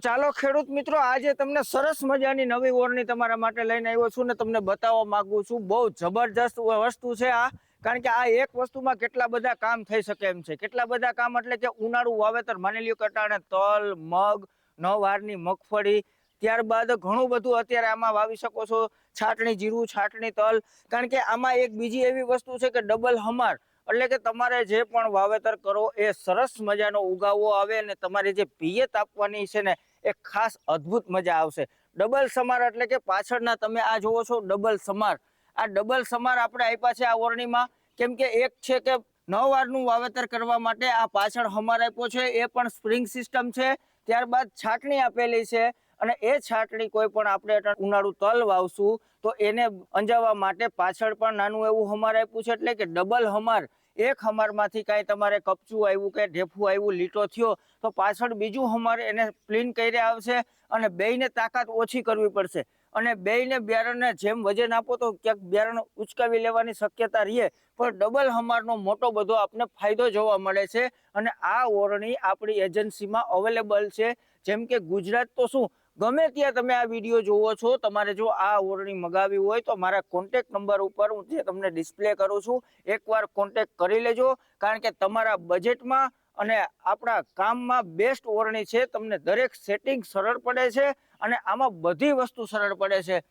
ચાલો ખેડૂત મિત્રો, આજે તમને સરસ મજાની નવી ઓરણી તમારા માટે લઈને આવ્યો છું ને તમને બતાવવા માંગુ છું. બહુ જબરજસ્ત વસ્તુ છે આ, કારણ કે આ એક વસ્તુમાં કેટલા બધા કામ થઈ શકે એમ છે. કેટલા બધા કામ એટલે કે ઉનાળુ વાવેતર, માની લ્યો કટાણે તલ, મગ, નવારની મગફળી, ત્યારબાદ ઘણું બધું અત્યારે આમાં વાવી શકો છો. છાટણી જીરું, છાટણી તલ, કારણ કે આમાં એક બીજી એવી વસ્તુ છે કે ડબલ હમાર. એટલે કે તમારે જે પણ વાવેતર કરો એ સરસ મજાનો ઉગાવો આવે અને તમારે જે પિયત આપવાની છે ને એ ખાસ અદ્ભુત મજા આવશે. ડબલ સમાર એટલે કે પાછળના તમે આ જુઓ છો ડબલ સમાર. આ ડબલ સમાર આપણે આપ્યા છે આ ઓરણીમાં. કેમ કે એક છે કે નવ વારનું વાવેતર કરવા માટે આ પાછળ હમાર આપ્યો છે. એ પણ સ્પ્રિંગ સિસ્ટમ છે. ત્યારબાદ છાટણી આપેલી છે અને એ છાટણી કોઈ પણ આપણે ઉનાળું તલ વાવશું તો એને અંજાવવા માટે પાછળ પણ નાનું એવું હમાર આપ્યું છે. એટલે કે ડબલ હમાર. એક હમારમાંથી કાંઈ તમારે કપચું આવ્યું કે ઢેફું આવ્યું, લીટો થયો, તો પાછળ બીજું હમાર એને પ્લીન કરી આવશે અને બેયને તાકાત ઓછી કરવી પડશે. અને બેયને બિયારણને જેમ વજન આપો તો ક્યાંક બિયારણ ઉચકાવી લેવાની શક્યતા રહે, પણ ડબલ હમારનો મોટો બધો આપને ફાયદો જોવા મળે છે. અને આ ઓરણી આપણી એજન્સીમાં અવેલેબલ છે. જેમ કે ગુજરાત તો શું ગમે ત્યાં તમે આ વીડિયો જોવો છો, તમારે જો આ ઓરણી મગાવી હોય તો મારા કોન્ટેક નંબર ઉપર હું જે તમને ડિસ્પ્લે કરું છું, એકવાર કોન્ટેક કરી લેજો. કારણ કે તમારા બજેટમાં અને આપણા કામમાં બેસ્ટ ઓરણી છે, તમને દરેક સેટિંગ સરળ પડે છે અને આમાં બધી વસ્તુ સરળ પડે છે.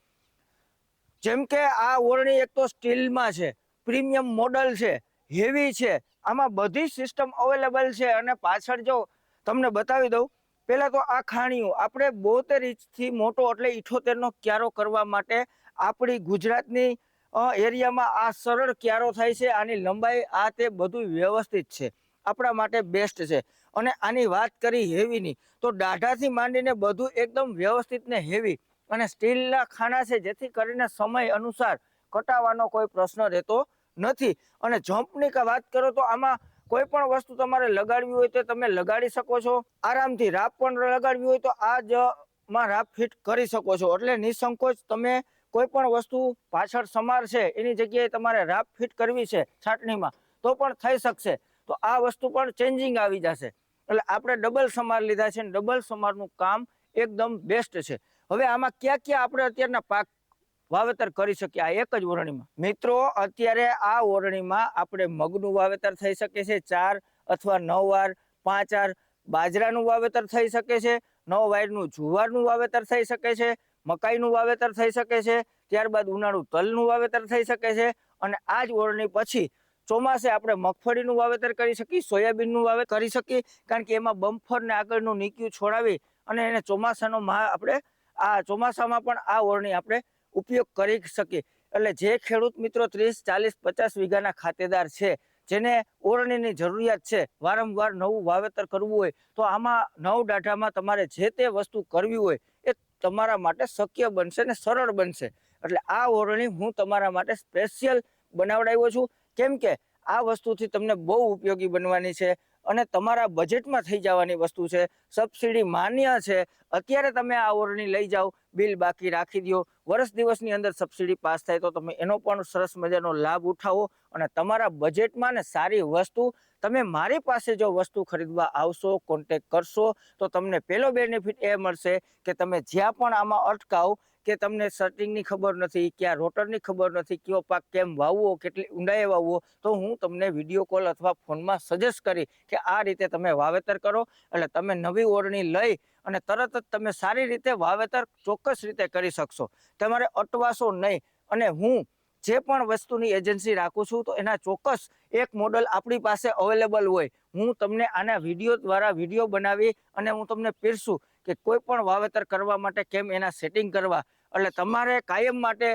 જેમ કે આ ઓરણી એક તો સ્ટીલમાં છે, પ્રીમિયમ મોડલ છે, હેવી છે, આમાં બધી સિસ્ટમ અવેલેબલ છે અને પાછળ જો તમને બતાવી દઉં પહેલાં તો આ ખાણીઓ આપણે બોતેર ઇંચથી મોટો એટલે ઇઠોતેરનો ક્યારો કરવા માટે આપણી ગુજરાતની એરિયામાં આ સરળ ક્યારો થાય છે, આની લંબાઈ આ તે બધું વ્યવસ્થિત છે, આપણા માટે બેસ્ટ છે. અને આની વાત કરી હેવીની તો દાઢાથી માંડીને બધું એકદમ વ્યવસ્થિત ને હેવી અને સ્ટીલના ખાના છે, જેથી કરીને સમય અનુસાર કટાવાનો કોઈ પ્રશ્ન રહેતો નથી. અને જમ્પની વાત કરો તો આમાં કોઈ પણ વસ્તુ તમારે લગાડવી હોય તો તમે લગાડી શકો છો. આરામથી રાપ પણ લગાડવી હોય તો આ જ માં રાપ ફિટ કરી શકો છો. એટલે નિસંકોચ તમે કોઈ પણ વસ્તુ પાછળ સમાર છે એની જગ્યાએ તમારે રાપ ફિટ કરવી છે છાટણીમાં, તો પણ થઈ શકશે. તો આ વસ્તુ પણ ચેન્જિંગ આવી જશે. એટલે આપણે ડબલ સમાર લીધા છે ડબલ સમારનું કામ એકદમ બેસ્ટ છે. હવે આમાં ક્યાં ક્યાં આપણે અત્યારના પાક વાવેતર કરી શકીએ, આ એક જ ઓરણીમાં. મિત્રો, અત્યારે આ ઓરણીમાં આપણે મગનું વાવેતર થઈ શકે છે ચાર અથવા નવ વાર, પાંચ વાર, બાજરાનું વાવેતર થઈ શકે છે, નવ વારનું જુવારનું વાવેતર થઈ શકે છે, મકાઈનું વાવેતર થઈ શકે છે, ત્યારબાદ ઉનાળું તલનું વાવેતર થઈ શકે છે અને આ જ ઓરણી પછી ચોમાસે આપણે મગફળીનું વાવેતર કરી શકીએ, સોયાબીનનું વાવેતર કરી શકીએ, કારણ કે એમાં બમ્ફરને આગળનું નીક્યું છોડાવી અને એને ચોમાસાનો મા આપણે આ ચોમાસામાં પણ આ ઓરણી આપણે ઉપયોગ કરી શકે. એટલે જે ખેડૂત મિત્રો ત્રીસ, ચાલીસ, પચાસ વીઘાના ખાતેદાર છે, જેને ઓરણીની જરૂરિયાત છે, વારંવાર નવું વાવેતર કરવું હોય, તો આમાં નવ દાઢામાં તમારે જે તે વસ્તુ કરવી હોય, એ તમારા માટે શક્ય બનશે ને સરળ બનશે. એટલે આ ઓરણી હું તમારા માટે સ્પેશિયલ બનાવડાવ્યો છું. કેમ કે આ વસ્તુથી તમને બહુ ઉપયોગી બનવાની છે. અને તમારા બજેટમાં થઈ જવાની વસ્તુ છે. સબસિડી માન્ય છે. અત્યારે તમે આ ઓરણી લઈ જાઓ, બિલ બાકી રાખી દો વર્ષ દિવસની અંદર સબસિડી પાસ થાય તો તમે એનો પણ સરસ મજાનો લાભ ઉઠાવો અને તમારા બજેટમાં ને સારી વસ્તુ, તમે મારી પાસે જો વસ્તુ ખરીદવા આવશો કોન્ટેક કરશો, તો તમને પહેલો બેનિફિટ એ મળશે કે તમે જ્યાં પણ આમાં અટકાવ કે તમને સર્ટિંગની ખબર નથી, ક્યાં રોટરની ખબર નથી, કયો પાક કેમ વાવવો, કેટલી ઊંડાઈએ વાવવો, તો હું તમને વીડિયો કોલ અથવા ફોનમાં સજેસ્ટ કરી કે આ રીતે તમે વાવેતર કરો. એટલે તમે નવી ઓરણી લઈ અને તરત જ તમે સારી રીતે વાવેતર ચોક્કસ રીતે કરી શકશો. તમારે અટવાશો નહીં. અને હું જે પણ વસ્તુની એજન્સી રાખું છું, તો એના ચોક્કસ એક મોડલ આપણી પાસે અવેલેબલ હોય. હું તમને આના વીડિયો દ્વારા વીડિયો બનાવી અને હું તમને પીરશું કે કોઈ પણ વાવેતર કરવા માટે કેમ એના સેટિંગ કરવા. એટલે તમારે કાયમ માટે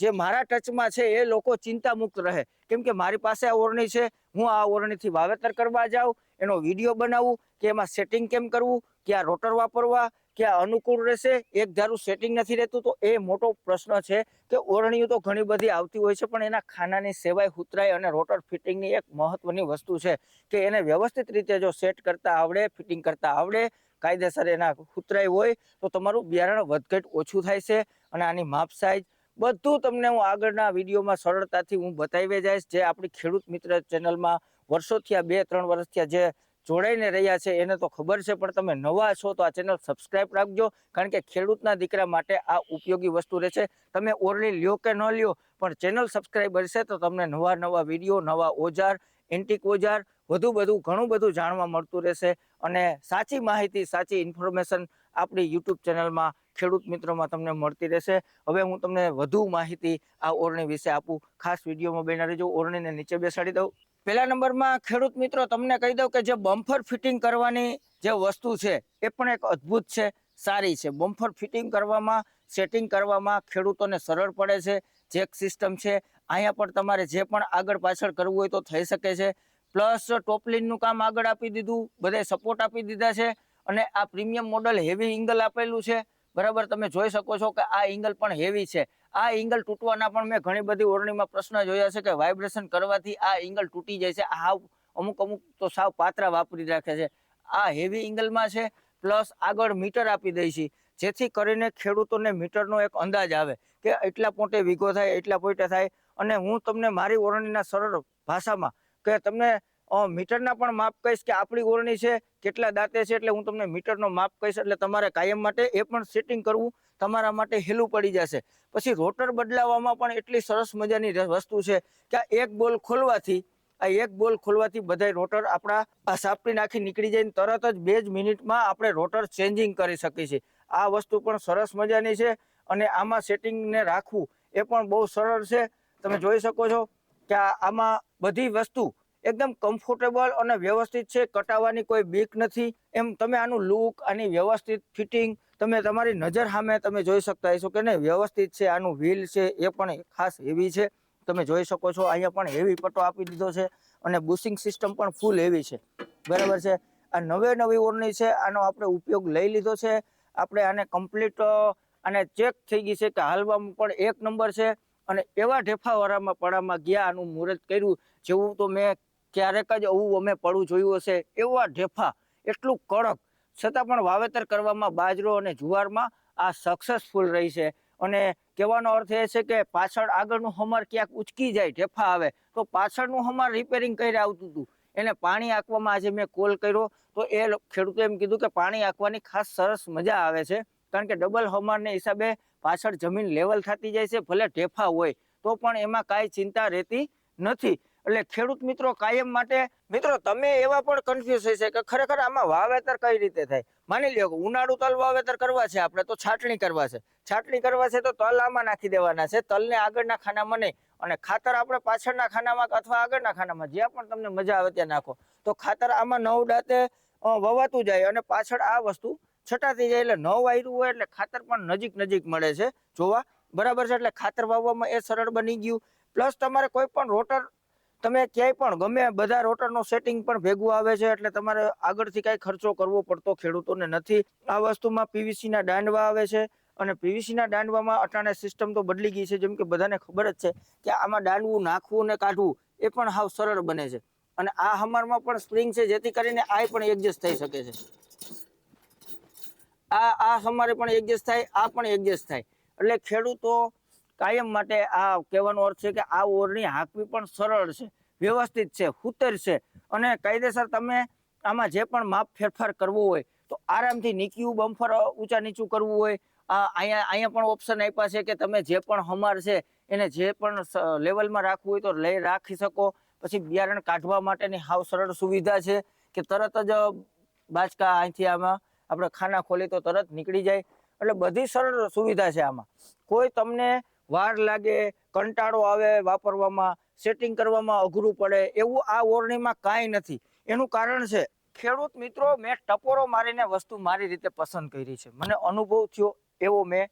જે મારા ટચમાં છે એ લોકો ચિંતામુક્ત રહે. કેમ કે મારી પાસે આ ઓરણી છે, હું આ ઓરણીથી વાવેતર કરવા જાઉં, એનો વીડિયો બનાવું, કે એમાં સેટિંગ કેમ કરવું, ક્યાં રોટર વાપરવા, ક્યાં અનુકૂળ રહેશે, એક ધારું સેટિંગ નથી રહેતું, તો એ મોટો પ્રશ્ન છે કે ઓરણીઓ તો ઘણી બધી આવતી હોય છે, પણ એના ખાનાની સેવાય ઉતરાય અને રોટર ફિટિંગની એક મહત્વની વસ્તુ છે કે એને વ્યવસ્થિત રીતે જો સેટ કરતા આવડે ફિટિંગ કરતા આવડે કાયદેસર એના ઉતરાય હોય તો તમારું બિયારણ વધઘટ ઓછું થાય છે અને આની માપ સાઈઝ બધું તમને હું આગળના વિડીયોમાં સરળતાથી હું બતાવી જઈશ. જે આપણી ખેડૂત મિત્ર ચેનલમાં વર્ષોથી આ બે ત્રણ વર્ષથી જે જોડાઈને રહ્યા છે એને તો ખબર છે, પણ તમે નવા છો તો આ ચેનલ સબસ્ક્રાઇબ રાખજો, કારણ કે ખેડૂતના દીકરા માટે આ ઉપયોગી વસ્તુ રહેશે. તમે ઓરલી લ્યો કે ન લ્યો, પણ ચેનલ સબસ્ક્રાઈબ હશે તો તમને નવા નવા વીડિયો, નવા ઓજાર, એન્ટિક ઓજાર, વધુ બધું ઘણું બધું જાણવા મળતું રહેશે. અને સાચી માહિતી, સાચી ઇન્ફોર્મેશન આપણી યુટ્યુબ ચેનલમાં ખેડૂત મિત્રોમાં તમને મળતી રહેશે. હવે હું તમને વધુ માહિતી આ ઓરણી વિશે આપું. ખાસ વિડીયોમાં બેના રહેજો. ઓરણીને નીચે બેસાડી દઉં. પહેલા નંબરમાં ખેડૂત મિત્રો, તમને કહી દઉં કે જે બમ્ફર ફિટિંગ કરવાની જે વસ્તુ છે, એ પણ એક અદ્ભુત છે, સારી છે. બમ્ફર ફિટિંગ કરવામાં સેટિંગ કરવામાં ખેડૂતોને સરળ પડે છે. જેક સિસ્ટમ છે, અહીંયા પણ તમારે જે પણ આગળ પાછળ કરવું હોય તો થઈ શકે છે. પ્લસ ટોપલિનનું કામ આગળ આપી દીધું, બધે સપોર્ટ આપી દીધા છે અને આ પ્રીમિયમ મોડલ હેવી ઇંગલ આપેલું છે. બરાબર, તમે જોઈ શકો છો કે આ ઇંગલ પણ હેવી છે. આ ઇંગલ તૂટવાના પણ મેં ઘણી બધી ઓરણીમાં પ્રશ્ન જોયા છે કે વાઇબ્રેશન કરવાથી આ ઇંગલ તૂટી જાય છે. આ અમુક અમુક તો સાવ પાત્રા વાપરી રાખે છે. આ હેવી ઇંગલમાં છે, પ્લસ આગળ મીટર આપી દઈ છે. જેથી કરીને ખેડૂતોને મીટરનો એક અંદાજ આવે કે એટલા પોટે વીઘો થાય, એટલા પોઈટે થાય. અને હું તમને મારી ઓરણીના સરળ ભાષામાં કે તમને મીટરના પણ માપ કહીશ કે આપણી ઓરણી છે, કેટલા દાંતે છે, એટલે હું તમને મીટરનો માપ કહીશ, એટલે તમારે કાયમ માટે એ પણ સેટિંગ કરવું, તમારા માટે હેલું પડી જશે. પછી રોટર બદલાવવામાં પણ એટલી સરસ મજાની વસ્તુ છે કે આ એક બોલ ખોલવાથી, આ એક બોલ ખોલવાથી બધાય રોટર આપણા, આ સાપટી નાખી નીકળી જાય તરત જ બે જ મિનિટમાં આપણે રોટર ચેન્જિંગ કરી શકીએ છીએ. આ વસ્તુ પણ સરસ મજાની છે અને આમાં સેટિંગને રાખવું એ પણ બહુ સરળ છે. તમે જોઈ શકો છો. કે આમાં બધી વસ્તુ એકદમ કમ્ફર્ટેબલ અને વ્યવસ્થિત છે, કટાવવાની કોઈ બીક નથી. એમ તમે આનું લુક આની વ્યવસ્થિત ફિટિંગ તમે તમારી નજર સામે તમે જોઈ શકતા હશો કે નહીં. વ્યવસ્થિત છે, આનું વ્હીલ છે, એ પણ ખાસ હેવી છે. તમે જોઈ શકો છો, અહીંયા પણ હેવી પટ્ટો આપી દીધો છે અને બુશિંગ સિસ્ટમ પણ ફૂલ હેવી છે. બરાબર છે? આ નવે નવી ઓરની છે, આનો આપણે ઉપયોગ લઈ લીધો છે. આપણે આને કમ્પ્લીટ આને ચેક થઈ ગઈ છે કે હાલવામાં પણ એક નંબર છે. અને એવા ઢેફાવાળામાં પડામાં ગયા આનું મુહૂર્ત કર્યું. જેવું તો મેં ક્યારેક જ આવું અમે પડું જોયું હશે. એવા ઢેફા, એટલું કડક. છતાં પણ વાવેતર કરવામાં બાજરો અને જુવારમાં આ સક્સેસફુલ રહી છે. અને કહેવાનો અર્થ એ છે કે પાછળ આગળનું હમર ક્યાંક ઉચકી જાય, ઢેફા આવે, તો પાછળનું હમર રિપેરિંગ કરી આવતું હતું. એને પાણી આંકવામાં આજે મેં કોલ કર્યો. તો એ ખેડૂતો એમ કીધું કે પાણી આંકવાની ખાસ સરસ મજા આવે છે. કારણ કે ડબલ હમારને હિસાબે પાછળ જમીન લેવલ થતી જાય છે, ભલે ઢેફા હોય, તો પણ એમાં કાંઈ ચિંતા રહેતી નથી. એટલે ખેડૂત મિત્રો કાયમ માટે, મિત્રો તમે એવા પણ કન્ફ્યુઝ છે કે ખરેખર આમાં વાવેતર કઈ રીતે થાય? માની લ્યો કે ઉનાળુ તલ વાવેતર કરવા છે આપણે, તો છાટણી કરવા છે. છાટણી કરવા છે તો તલ આમાં નાખી દેવાના છે, તલને આગળના ખાનામાં નહીં. અને ખાતર આપણે પાછળના ખાનામાં અથવા આગળના ખાનામાં, જ્યાં પણ તમને મજા આવે ત્યાં નાખો. તો ખાતર આમાં નવ દાંતે વવાતું જાય અને પાછળ આ વસ્તુ છટાતી જાય એટલે ન વાયરું હોય એટલે ખાતર પણ નજીક નજીક મળે છે. જોવા, બરાબર છે? એટલે ખાતર વાવવામાં એ સરળ બની ગયું. પ્લસ તમારે કોઈ પણ રોટર, તમે ક્યાંય પણ, ગમે બધા રોટરનો સેટિંગ પણ ભેગું આવે છે, એટલે તમારે આગળથી કાંઈ ખર્ચો કરવો પડતો ખેડૂતોને નથી. આ વસ્તુમાં પીવીસીના દાંડવા આવે છે અને પીવીસીના દાંડવામાં અટાણે સિસ્ટમ તો બદલી ગઈ છે, જેમ કે બધાને ખબર જ છે કે આમાં દાંડવું, નાખવું ને કાઢવું એ પણ હાવ સરળ બને છે. અને આ હમરમાં પણ સ્પ્રિંગ છે, જેથી કરીને આ પણ એડજસ્ટ થઈ શકે છે. આ આ અમારે પણ એડજસ્ટ થાય, આ પણ એડજસ્ટ થાય. એટલે ખેડૂતો કાયમ માટે આ કહેવાનો અર્થ છે કે આ ઓરની હાંકવી પણ સરળ છે, વ્યવસ્થિત છે, હુતર છે. અને કાયદેસર તમે આમાં જે પણ માપ ફેરફાર કરવો હોય, તો આરામથી નીકળ્યું બમ્ફર ઊંચા નીચું કરવું હોય. અહીંયા અહીંયા પણ ઓપ્શન આપ્યા છે કે તમે જે પણ હમાર છે, એને જે પણ લેવલમાં રાખવું હોય તો લઈ રાખી શકો. પછી બિયારણ કાઢવા માટેની હાવ સરળ સુવિધા છે કે તરત જ બાચકા અહીંથી આમાં આપણે ખાના ખોલી તો તરત નીકળી જાય. એટલે બધી સરળ સુવિધા છે આમાં. કોઈ તમને વાર લાગે, કંટાળો આવે વાપરવામાં સેટિંગ કરવામાં અઘરું પડે, એવું આ ઓરણીમાં કાંઈ નથી. એનું કારણ છે, ખેડૂત મિત્રો, મેં ટપોરો મારીને વસ્તુ મારી રીતે પસંદ કરી છે. મને અનુભવ થયો, એવો મેં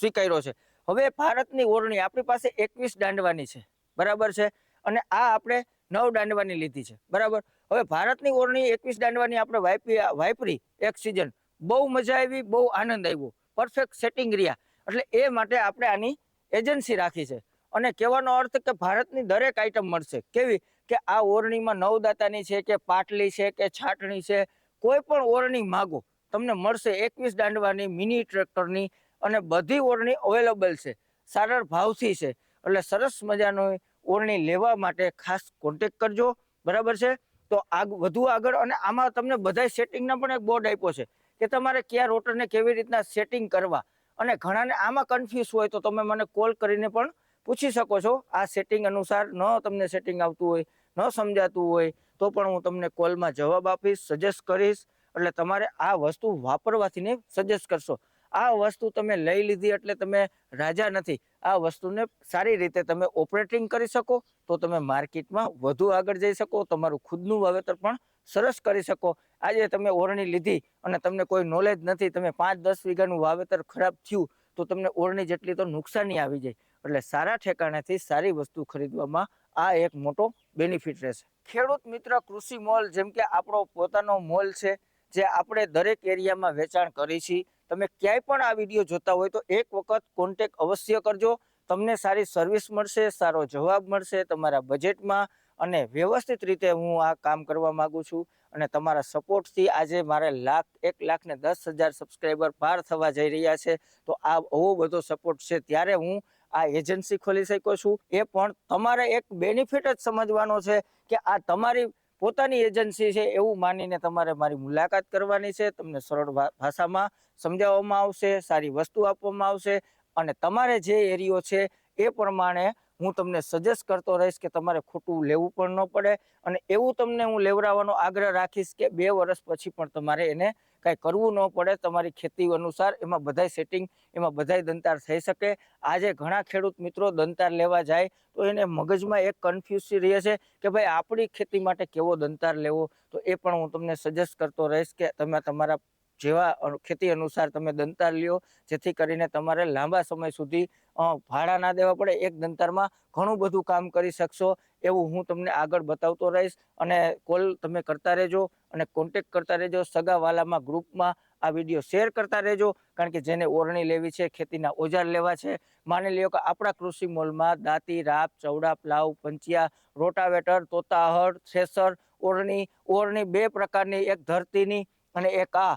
સ્વીકાર્યો છે. હવે ભારતની ઓરણી આપણી પાસે એકવીસ દાંડવાની છે. બરાબર છે? અને આ આપણે નવ દાંડવાની લીધી છે. બરાબર? હવે ભારતની ઓરણી એકવીસ દાંડવાની આપણે વાપી વાપરી એક સિઝન બહુ મજા આવી, બહુ આનંદ આવ્યો. પરફેક્ટ સેટિંગ રહ્યા. એટલે એ માટે આપણે આની એજન્સી રાખી છે. અને કહેવાનો અર્થ કે ભારતની દરેક આઈટમ મળશે. કેવી? કે આ ઓરણીમાં નવદાતાની છે, કે પાટલી છે, કે છાટણી છે, કોઈ પણ ઓરણી માગો, તમને મળશે એકવીસ દાંડવાની મિની ટ્રેક્ટરની અને બધી ઓરણી અવેલેબલ છે. સરળ ભાવથી છે. એટલે સરસ મજાનો ઓરણી લેવા માટે ખાસ કોન્ટેક કરજો, બરાબર છે? તો આગ વધુ આગળ અને આમાં તમને બધા સેટિંગના પણ એક બોર્ડ આપ્યો છે કે તમારે કયા રોટરને કેવી રીતના સેટિંગ કરવા અને ઘણાને આમાં કન્ફ્યુઝ હોય તો તમે મને કોલ કરીને પણ પૂછી શકો છો. આ સેટિંગ અનુસાર ન તમને સેટિંગ આવતું હોય, ન સમજાતું હોય તો પણ હું તમને કોલમાં જવાબ આપીશ સજેસ્ટ કરીશ, એટલે તમારે આ વસ્તુ વાપરવાથી ને સજેસ્ટ કરશો. આ વસ્તુ તમે લઈ લીધી એટલે તમે રાજા નથી. આ વસ્તુને સારી રીતે તમે ઓપરેટિંગ કરી શકો, તો તમે માર્કેટમાં વધુ આગળ જઈ શકો, તમારું ખુદનું વાવેતર પણ સરસ કરી શકો. આજે તમે ઓરણી લીધી અને તમને કોઈ નોલેજ નથી, તમે પાંચ દસ વીઘાનું વાવેતર ખરાબ થયું, તો તમને ઓરણી જેટલી તો નુકસાની આવી જાય. એટલે સારા ઠેકાણેથી સારી વસ્તુ ખરીદવામાં આ એક મોટો બેનિફિટ રહેશે. ખેડૂત મિત્ર કૃષિ મોલ, જેમ કે આપણો પોતાનો મોલ છે, જે આપણે દરેક એરિયામાં વેચાણ કરી છીએ તમે ક્યાંય પણ આ વીડિયો જોતા હોય તો એક વખત કોન્ટેક અવશ્ય કરજો. તમને સારી સર્વિસ મળશે, સારો જવાબ મળશે તમારા બજેટમાં અને વ્યવસ્થિત રીતે હું આ કામ કરવા માગું છું. અને તમારા સપોર્ટથી આજે મારે લાખ, એક લાખ ને દસ હજાર સબસ્ક્રાઈબર પાર થવા જઈ રહ્યા છે. તો આ બહુ બધો સપોર્ટ છે. ત્યારે હું આ એજન્સી ખોલી શકું છું. એ પણ તમારે એક બેનિફિટ જ સમજવાનો છે કે આ તમારી પોતાની એજન્સી છે એવું માનીને તમારે મારી મુલાકાત કરવાની છે. તમને સરળ ભાષામાં સમજાવવામાં આવશે, સારી વસ્તુ આપવામાં આવશે અને તમારે જે એરિયો છે એ પ્રમાણે હું તમને સજેસ્ટ કરતો રહીશ કે તમારે ખોટું લેવું પણ ન પડે અને એવું તમને હું લેવડાવવાનો આગ્રહ રાખીશ કે બે વર્ષ પછી પણ તમારે એને કાંઈ કરવું ન પડે તમારી ખેતી અનુસાર, એમાં બધાય સેટિંગ એમાં બધાય દંતાર થઈ શકે. આજે ઘણા ખેડૂત મિત્રો દંતાર લેવા જાય, તો એને મગજમાં એક કન્ફ્યુઝ રહે છે કે ભાઈ આપણી ખેતી માટે કેવો દંતાર લેવો? તો એ પણ હું તમને સજેસ્ટ કરતો રહીશ કે તમે તમારા જેવા ખેતી અનુસાર તમે દંતાર લ્યો, જેથી કરીને તમારે લાંબા સમય સુધી ભાડા ના દેવા પડે, એક દંતારમાં ઘણું બધું કામ કરી શકશો, એવું હું તમને આગળ બતાવતો રહીશ. અને કોલ તમે કરતા રહેજો, અને કોન્ટેક કરતા રહેજો, સગાવાલામાં, ગ્રુપમાં આ વીડિયો શેર કરતા રહેજો, કારણ કે જેને ઓરણી લેવી છે, ખેતીના ઓજાર લેવા છે, માની લ્યો કે આપણા કૃષિ મોલમાં દાંતી, રાપ, ચવડા, પ્લાવ, પંચિયા, રોટાવેટર તોતાહળ થ્રેસર ઓરણી ઓરણી બે પ્રકારની એક ધરતીની અને એક આ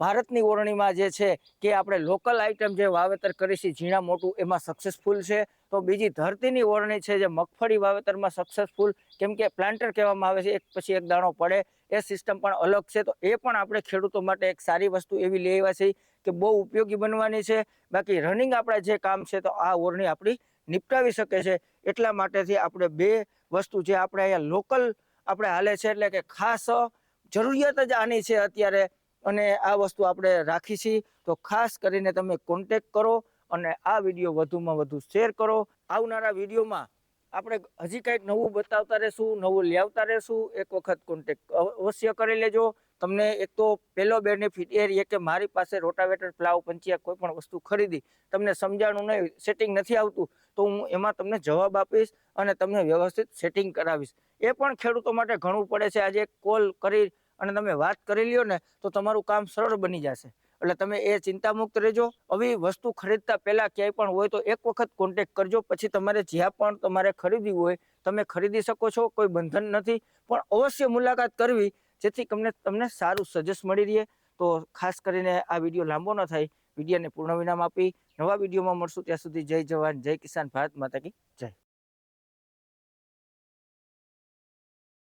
ભારતની ઓરણીમાં જે છે કે આપણે લોકલ આઇટમ જે વાવેતર કરી છે ઝીણા મોટું, એમાં સક્સેસફુલ છે. તો બીજી ધરતીની ઓરણી છે જે મગફળી વાવેતરમાં સક્સેસફુલ કેમ કે પ્લાન્ટર કહેવામાં આવે છે, એક પછી એક દાણો પડે, એ સિસ્ટમ પણ અલગ છે. તો એ પણ આપણે ખેડૂતો માટે એક સારી વસ્તુ એવી આવ્યા છીએ કે બહુ ઉપયોગી બનવાની છે. બાકી રનિંગ આપણા જે કામ છે, તો આ ઓરણી આપણી નિપટાવી શકે છે. એટલા માટેથી આપણે બે વસ્તુ જે આપણે અહીંયા લોકલ આપણે હાલે છે, એટલે કે ખાસ જરૂરિયાત જ આની છે અત્યારે અને આ વસ્તુ આપણે રાખી છીએ. તો ખાસ કરીને તમે કોન્ટેક કરો અને આ વીડિયો વધુમાં વધુ શેર કરો. આવનારા વિડીયોમાં આપણે હજી કંઈક નવું બતાવતા રહેશું, નવું લેવતા રહેશું. એક વખત કોન્ટેક અવશ્ય કરી લેજો. તમને એક તો પહેલો બેનિફિટ એ રહીએ કે મારી પાસે રોટાવેટર પ્લાવ પંચિયા કોઈ પણ વસ્તુ ખરીદી, તમને સમજાણું નહીં સેટિંગ નથી આવતું, તો હું એમાં તમને જવાબ આપીશ અને તમને વ્યવસ્થિત સેટિંગ કરાવીશ. એ પણ ખેડૂતો માટે ઘણું પડે છે. આજે કોલ કરી અને તમે વાત કરી લ્યો ને, તો તમારું કામ સરળ બની જશે. એટલે તમે એ ચિંતામુક્ત રહેજો. આવી વસ્તુ ખરીદતા પહેલા ક્યાંય પણ હોય તો એક વખત કોન્ટેક કરજો. પછી તમારે જ્યાં પણ તમારે ખરીદવી હોય, તમે ખરીદી શકો છો, કોઈ બંધન નથી. પણ અવશ્ય મુલાકાત કરવી, જેથી તમને તમને સારું સજેસ્ટ મળી રહે. તો ખાસ કરીને આ વીડિયો લાંબો ન થાય. વિડીયોને પૂર્ણ વિરામ આપી. નવા વિડીયોમાં મળશું. ત્યાં સુધી જય જવાન, જય કિસાન ભારત માતા કી જય.